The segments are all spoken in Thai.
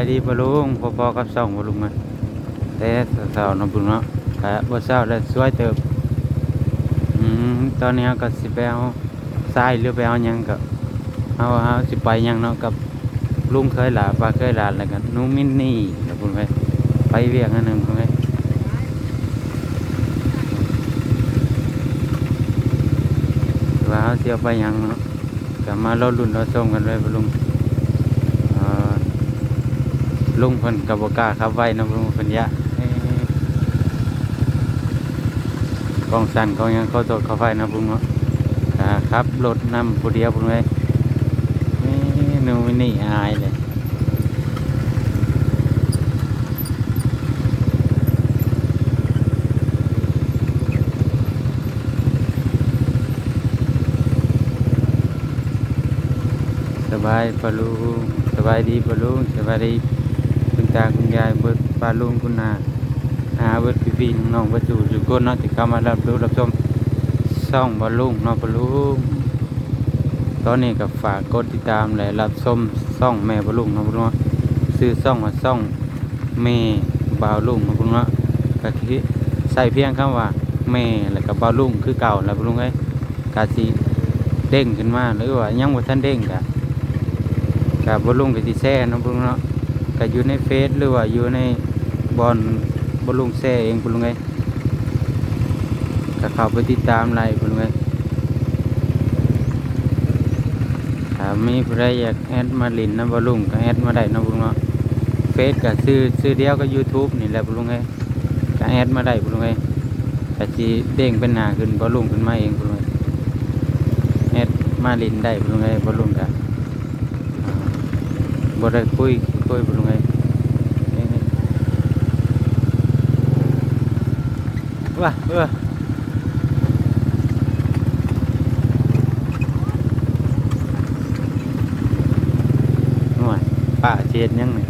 ายดีปะลุงพอๆกับสองปะลุงอะแต่สาวนาะปะลุงเนาะแต่บ่เช้าแล้สวยเติบอืมตอนนี้ก็สิไปเอาทรายหรือไปเอายังก็เอาเอาสิไปยังเนาะกับลุงเคยหลาป้าเคยหลานแล้วกันนูมินนี่แล้วปะลุงเอ้ยไปเวียงอันหนึ่งปะลุงเอ้ยว่าเอาสิเอาไปยังเนาะก็มาเรอลุ้นเรอชมกันเลยปลุง ลุงเพิ่นกับบกล้าขับไว้นาะลุงเพิ่นยะกองสั่นกองยังเข้าโตดเข้าไฟนาะลุงเนาะครับรถนำผู้เดียวพุ่นเว้ยเอ้ยหนูมินี่อายเลยสบายปะลุงสบายดีปะลุงสบายดี ตาคุณยายเบิดปาลุงคุณนาอาเบิดพี่พี่น้องเบิดสู่สุกนเนาะที่เข้ามารับรู้รับชมช่องบอลลุงเนาะปะลุงตอนนี้ก็ฝากกดติดตามและรับชมช่องแม่บอลลุงเนาะปะลุงซื้อช่องว่าช่องแม่บาลุงเนาะปะลุงเนาะก็คือใส่เพียงคำว่าแม่แล้วก็บาลุงคือเก่าแล้วปะลุงเอ้ยกาสิเด้งขึ้นมาหรือว่ายังบ่ทันเด้งกะกับบลุงกับที่แซ่เนาะบลุงเนาะ ก็อยู่ในเฟซหรือว่าอยู่ในบอลบอลลุงแซ่เองบลุงไงก็เข้าไปติดตามไลน์บลุงไงถ้ามีใครอยากแอดมาลินนะบอลลุงก็แอดมาได้เนาะบลุงเนาะเฟซก็ซื้อซื้อเดียวก็ YouTube นี่แหละบลุงไงก็แอดมาได้บลุงไงก็สิเด้งเป็นหนาขึ้นบอลลุงขึ้นมาเองบลุงไงแอดมาลินได้บลุงไงบอลลุงก็บ่ได้คุยคุยบ่ลงไง ว่าเออหน่วยป่าเจ็ดยังนี่ย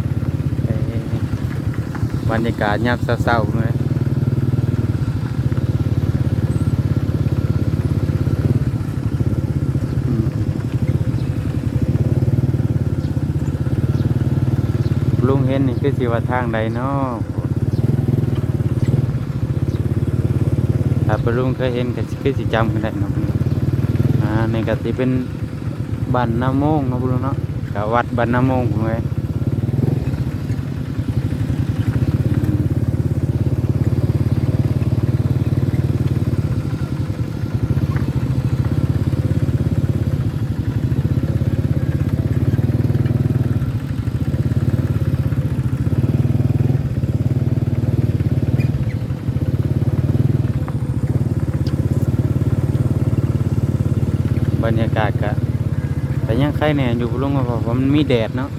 บรรยากาศยามเศร้าๆเลยลุงเห็นนี่คือสิว่าทางใดเนาะ ถ้าปลุงเคยเห็นก็คือสิจำกันได้เนาะอ่านี่ก็สิเป็นบ้านนาโมงเนาะปลุงเนาะกับวัดบ้านนาโมงพุ่นเว้ยบ รรยากาศก็แต่ยังใครเนี่ยอยู่ปลุงก็เพราะว่ามันมีแดดเนาะ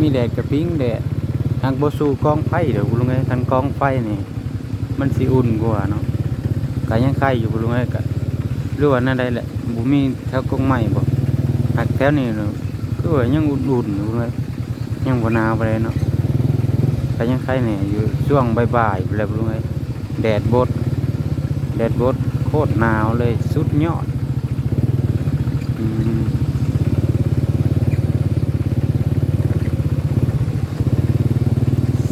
มีแดดกับปิ้งแดดทางบสูกองไฟเดี๋ยวปลุงไงทางกองไฟนี่มันสิอุ่นกว่าเนาะก็ยังใครอยู่ปลุงไงก็หรือว่านั่นใดแหละบุมีแถวกองไม้บ่หักแถวนี้เนาะก็ว่ายังอุ่นๆอยู่ปลุงไงยังบนาวไปเลยเนาะก็ยังใครเนี่ยอยู่ช่วงบ่ายๆไปแล้วปลุงไงแดดบดแดดบด โคตรหนาวเลยสุดยอดอืม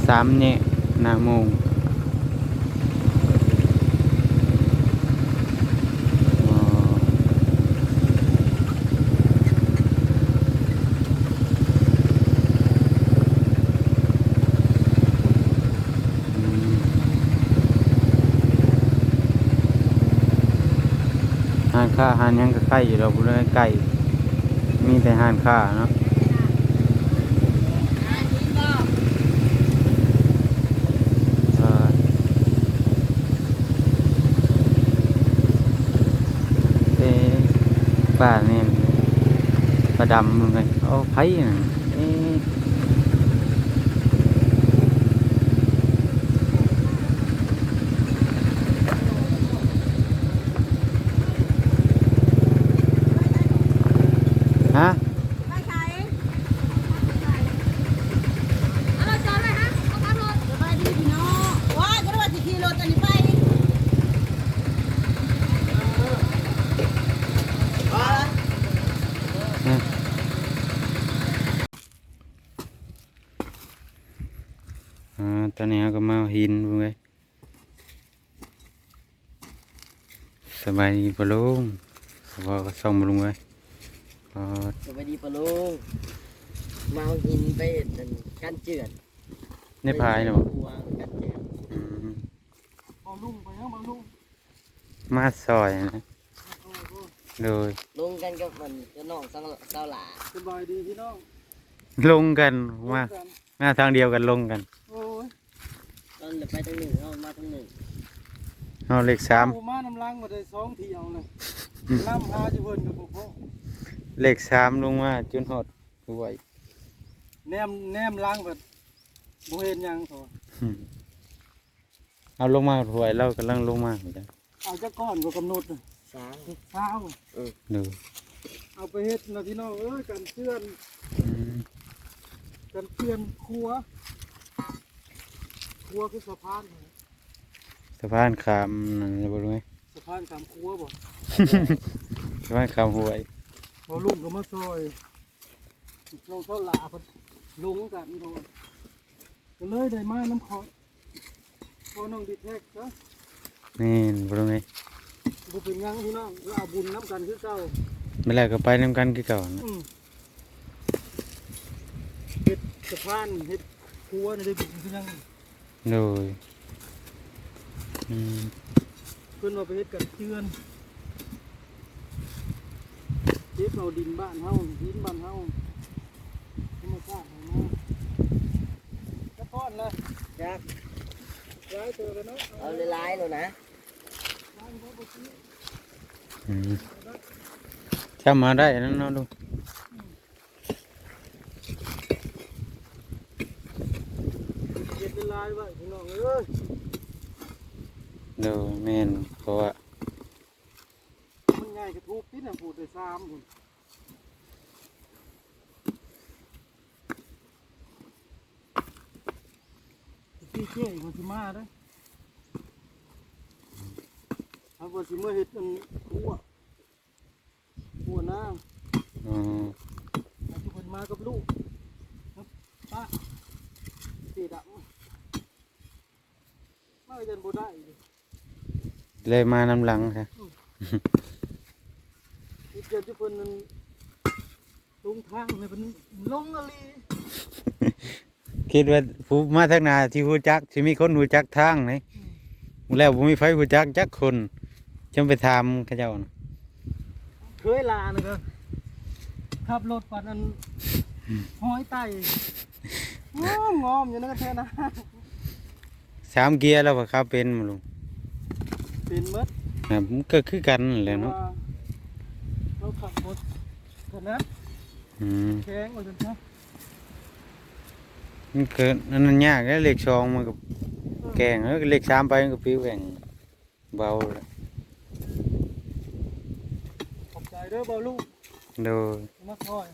สามเนี่ยนาโมงอ๋ออืม ห้านค้าห้านยังก็ใกล้อยู่เราบุเลยใกล้มีแต่ห้านค้าเนาะเอ่อเอ๊ะป้าเนี่ยป้าดำมึงไงเอาไผ่นะ ตอนนี้ก็มาหินเว้ยสบายดีปะลุงว่าส่องปะลุงไปสบายดีปะลุงมาหินไปกันเจือนในพายหเนาะมาซอยนะ โดยลงกันกับมันก็น้องสังเสาหลาสบายดีพี่น้องลงกันมามาทางเดียวกันลงกันโอ้ยตอนเหลือไปทางหนึ่งเอามาทางหนึ่งเอาเลขสามกูมาน้ำล้างมาได้สองเที่ยวเลยน้ำหาจะเพิ่นกับพ่อเลขสามลงมาจนหอดด้วยแนมแนมล้างแบบบ่เห็นหยังโถอืมเอาลงมาถวยเรากำลังลงมาเหมือนกันเอาจักก้อนก็กำหนดน่ะ สามเช้าดูเอาไปเฮ็ดนะพี่น้องเอ้ยกันเชื่อนอืมกันเชื่อนครัวครัวคือสะพานสะพานขามนั่นเลยบ่รู้ไหมสะพานสามครัวบ่สะพานขามหวยบอลุงก็มาซอยลงเท่าหลาเพิ่นลุงกันโดนก็เลยได้มาน้ำขอพอน้องดีแท็กซะนี่บ่รู้ไหม บุเป็นหยังพี่น้องเราเอาบุญน้ำกันคือเก่าไม่แล้วก็ไปนำกันคือเก่านะอืมเฮ็ดสะพานเฮ็ดครัวนี่ได้บุญคือหยังโดยอืมเพิ่นว่าไปเฮ็ดกันเชือนเฮ็ดเอาดินบ้านเฮาดินบ้านเฮาธรรมชาติของเฮาจะก้อนนะครับย้ายตัวกันเนาะ เอาหลายๆเลยนะ ถ้ามาได้นั่นเนาะลุงเฮ็ดเป็นลายไว้พี่น้องเอ้ยโดยแม่นเพราะว่ามันง่ายกระทุกติดน่ะพูดได้ซ้ำพุ่นพี่เจ๊อีกคนสิมาเด้อ เอาบ่สิมาเฮ็ดอันคั่วคั่วน้ำอ๋ออาทุกคนมากับลูกครับป้าสีดำมายันบ่ได้เลยเลยมานำหลังค่ะอีกเดือนทุกคนนั้นลงทางให้เป็นลงอะไรคิดว่าผู้มาทางหนาที่ฮู้จักสิมีคนฮู้จักทางไหนแล้วบ่มีไฟฮู้จักจักคน จำไปถามเขาเจ้าน่ะเคยลานะครับขับรถปัดอันห้อยไตงอมงอมอยู่นั่นก็แท้นะสามเกียร์แล้วบ่ครับเป็นบ่ลุงเป็นหมดครับมันก็คือกันนั่นแหละเนาะว่าเราขับรถขนาดอืมแข็งกว่าจนซะมันเกิดอันนั้นยากแล้วเลขสองมันก็แกงแล้วเลขสามไปมันก็ปิ้วแข่งเบาเลย ขอบใจ เด้อเบาลูกโดยมาคอย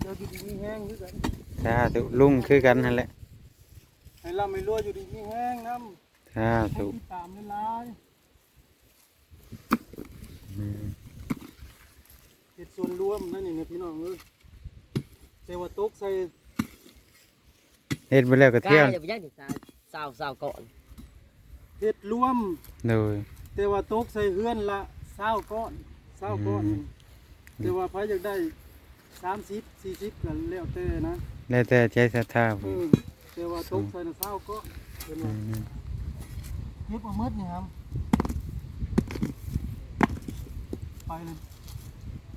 เดี๋ยวอยู่ดีมีแห้งคือกันสาธุลุงคือกันนั่นแหละให้เราไม่รั่วอยู่ดีมีแห้งน้ำสาให้ธุติดตามเวลายอืมเห็ดส่วนรวมนั่นนี่นะพี่น้องเอ้ยแต่ว่าตกใส่เฮ็ดไปแล้วก็กล้าเที่ยวอย่าไปย่างถึงสาวสาวสาวก่อนเห็ดรวม โดยแต่ว่าตกใส่เฮือนละเศร้าก้อนเศร้าก้อนอืมแต่ว่าพายอยากได้สามสิบสี่สิบกันแล้วแต่นะแล้วแต่ใจศรัทธาเอผมอแต่ว่าตกใส่ละเศร้าก้อนเป็นอืว่ามเฮ็ดมาเมดนี่ครับไปเลย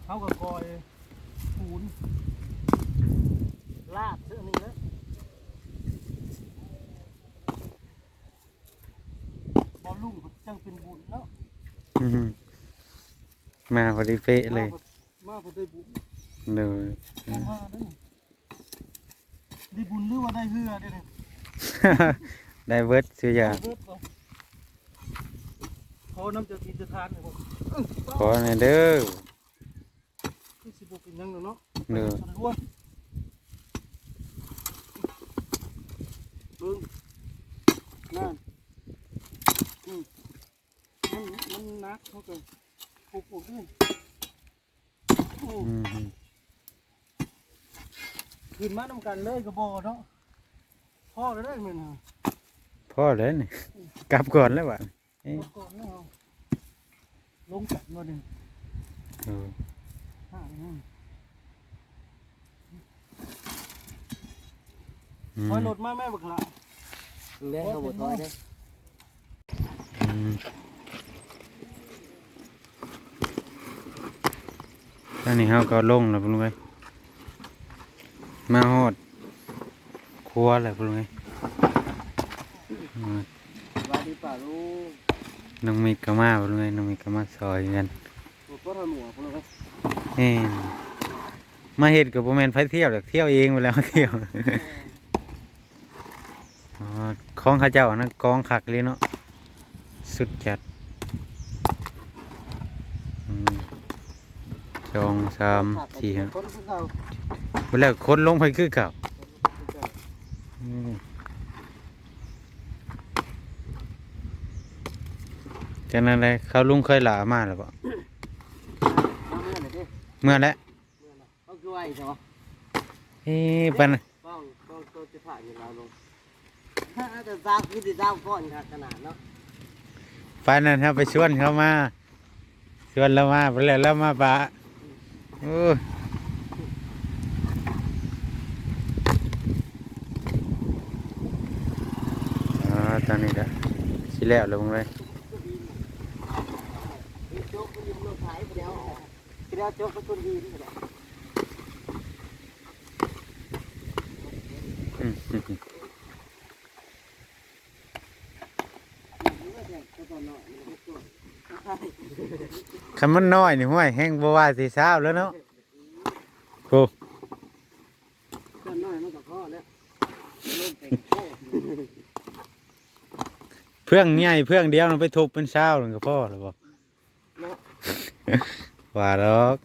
เขากับกอยปูนลาดเสื้อนี่นะ บอลลุ่งจังเป็นบุญเนาะ อืม มาพอดีเป๊ะเลย มาพอได้บุญโดยเอามาเด้อได้บุญหรือว่าได้เหือเด้อเนี่ยได้เบิดสุอยางเบิดบ่ขอน้ำเจะกินจะทานเลยผมขอให้เด้อคือสิบเป็นหยังเนาะเด้อมันล้วนเบิ่งนั่นอืมมันมันหนักเขาก็ป ลุกปลุกด้วยโอ้อืมขึ้นมานำกันเลยก็บอเนาะพ่อแล้วได้เหมือนฮะพ่อเลยนี่กลับก่อนแล้ววะเอ้ยก่อนแล้วลงกันมาหนึ่งเออห้าหนึ่งอืมคอยรถมาแม่บักละเด้เขาบ่ถอยเด้ อืมตอนนี้เราก็ลงแล้วพุ่นไว้ยมาฮอดครัวแล้วพุ่นไว้ยอืมสวัสดีป่าลุงน้องมิกก็มาพุ่นไว้ยน้องมิกก็มาซอยกันรถก็ทำหัวพวกเราเอ้ยมาเฮ็ดกับบ่แม่นไผเที่ยวดอกเที่ยวเองไปแล้วเที่ยวอ๋อของเข้าเจ้านะกองคักเลยเนาะสุดจัดอืม สองสามสี่ห้าคนพวกเราไปแล้วคนลงไปคือเก่าอืมจากนั้นเลยเขาลุงเคยหลามาหรือเปล่ามาเมื่อไหร่เด้เมื่อแล้วเมื่อไหร่เขาคือว่าอีกเหรอเอ๊ะปันป้องป้องตัวจะผ่านอยู่แล้วลุงถ้าจะสร้างคือจะสร้างก้อนขนาดเนาะปันนั่นครับไปชวนเขามาชวนเรามาไปแล้วเรามาปะ โอ้ยอ๋อตอนนี้ก็สิแล้วลงเลยมรถไถไปแล้วไปแล้วโจ๊กก็ต้นดีนี่แหละอืมอืมอืม คำมันน้อยนี่ห้วยแห้งบัวาสีเช้าแล้วเนาะโอ้ก้อนน้อยมันก็พอแล้วเริ่มแต่งโค้เพื่องใหญ่เพื่องเดียวมันไปทุบเป็นเช้าหนึ่งก็พอแล้วบอกว่าดอก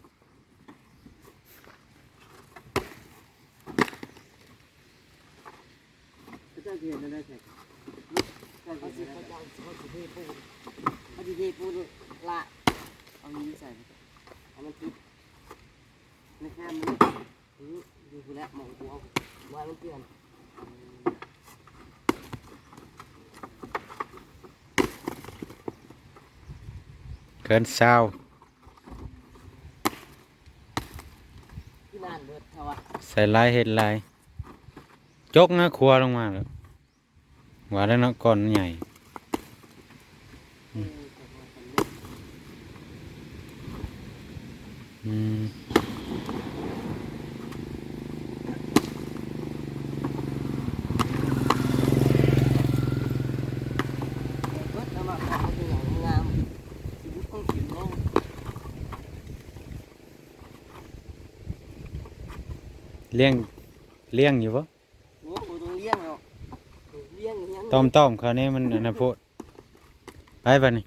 พระเจ้าเทียนนั่นได้ใช่เขาสิเขาจะเขาสิเทปูเขาสิเทปูละเอานี้ใส่เอามันติดในแค่มันนี่ดูกูแล้วมองกูเอาวายมันเปลี่ยนเกินเช้าที่นานเบิดเขาว่าใส่ลายเห็ดลาย จกนะครัวลงมาแล้วว่าแล้วเนาะก้อนใหญ่ อืมเลี้ยงเลี้ยงอยู่ปะต้องเลี้อมต้มเขาวนี่มันอนนะโพไปปะนี่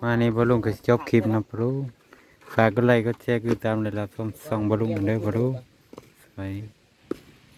มานี่บอลุงก็จบคลิปนะบอลุง ฝากกดไลค์กดแชร์กดติดตามเลยละชมส่องบอลุงกันเด้อบอลุงไป